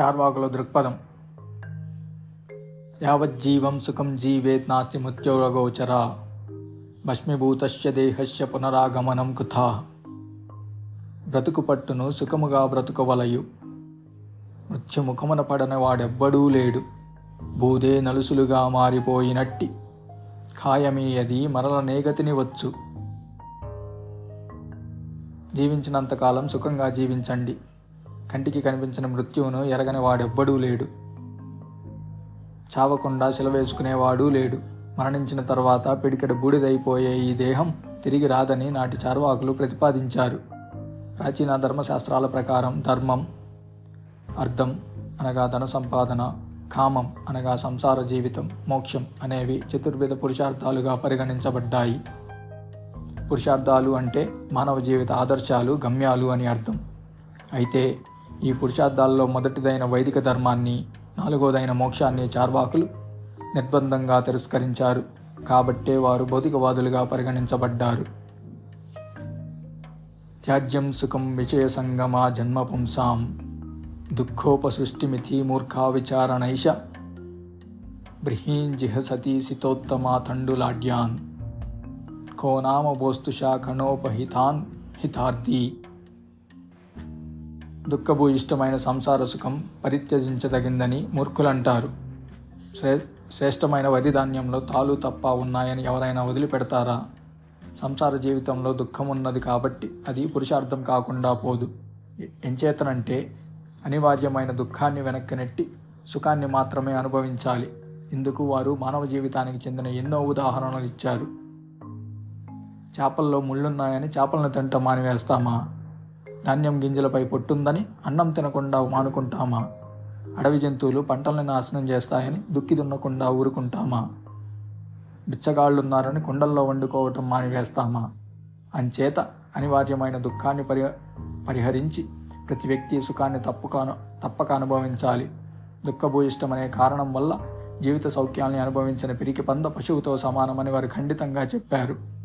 చార్వాకుల దృక్పథం. యావజ్జీవం సుఖం జీవేత్ నాస్తి మృత్యోరగోచర. భస్మీభూతస్య దేహస్య పునరాగమనం కుథా. బ్రతుకు పట్టును సుఖముగా బ్రతుకవలయు. మృత్యుముఖమున పడని వాడెవ్వడూ లేడు. బూదే నలుసులుగా మారిపోయినట్టి. ఖాయమీయది మరల నేగతిని వచ్చు. జీవించినంతకాలం సుఖంగా జీవించండి. కంటికి కనిపించిన మృత్యువును ఎరగని వాడెవ్వడూ లేడు. చావకుండా సెలవేసుకునేవాడూ లేడు. మరణించిన తర్వాత పిడికెడు బూడిదైపోయే ఈ దేహం తిరిగి రాదని నాటి చార్వాకులు ప్రతిపాదించారు. ప్రాచీన ధర్మశాస్త్రాల ప్రకారం ధర్మం అర్థం అనగా ధన సంపాదన కామం అనగా సంసార జీవితం మోక్షం అనేవి చతుర్విధ పురుషార్థాలుగా పరిగణించబడ్డాయి. పురుషార్థాలు అంటే మానవ జీవిత ఆదర్శాలు గమ్యాలు అని అర్థం. అయితే ఈ పురుషార్థాల్లో మొదటిదైన వైదిక ధర్మాన్ని నాలుగోదైన మోక్షాన్ని చార్వాకులు నిర్బంధంగా తిరస్కరించారు. కాబట్టే వారు భౌతికవాదులుగా పరిగణించబడ్డారు. త్యాజ్యం సుఖం విషయ సంగమా జన్మ పుంసాం దుఃఖోపసృష్టిమితి మూర్ఖా విచారణైష. బృహీంజిహసతి సితోత్తమా తండులాడ్యాన్. కోనామ బోస్తుషా కణోపహితాన్ హితార్థి. దుఃఖభూయిష్టమైన సంసార సుఖం పరిత్యజించదగిందని మూర్ఖులంటారు. శ్రే శ్రేష్టమైన వరి ధాన్యంలో తాలు తప్ప ఉన్నాయని ఎవరైనా వదిలిపెడతారా? సంసార జీవితంలో దుఃఖం ఉన్నది కాబట్టి అది పురుషార్థం కాకుండా పోదు. ఎంచేతనంటే అనివార్యమైన దుఃఖాన్ని వెనక్కి నెట్టి సుఖాన్ని మాత్రమే అనుభవించాలి. ఇందుకు వారు మానవ జీవితానికి చెందిన ఎన్నో ఉదాహరణలు ఇచ్చారు. చేపల్లో ముళ్ళున్నాయని చేపలను తింటాం మానివేస్తామా? ధాన్యం గింజలపై పొట్టుందని అన్నం తినకుండా మానుకుంటామా? అడవి జంతువులు పంటల్ని నాశనం చేస్తాయని దుక్కి దున్నకుండా ఊరుకుంటామా? బిచ్చగాళ్ళున్నారని కుండల్లో వండుకోవటం మానివేస్తామా? అంచేత అనివార్యమైన దుఃఖాన్ని పరి పరిహరించి ప్రతి వ్యక్తి సుఖాన్ని తప్పుకాను తప్పక అనుభవించాలి. దుఃఖభూయిష్టమనే కారణం వల్ల జీవిత సౌఖ్యాల్ని అనుభవించిన పిరికి పంద పశువుతో సమానమని వారు ఖండితంగా చెప్పారు.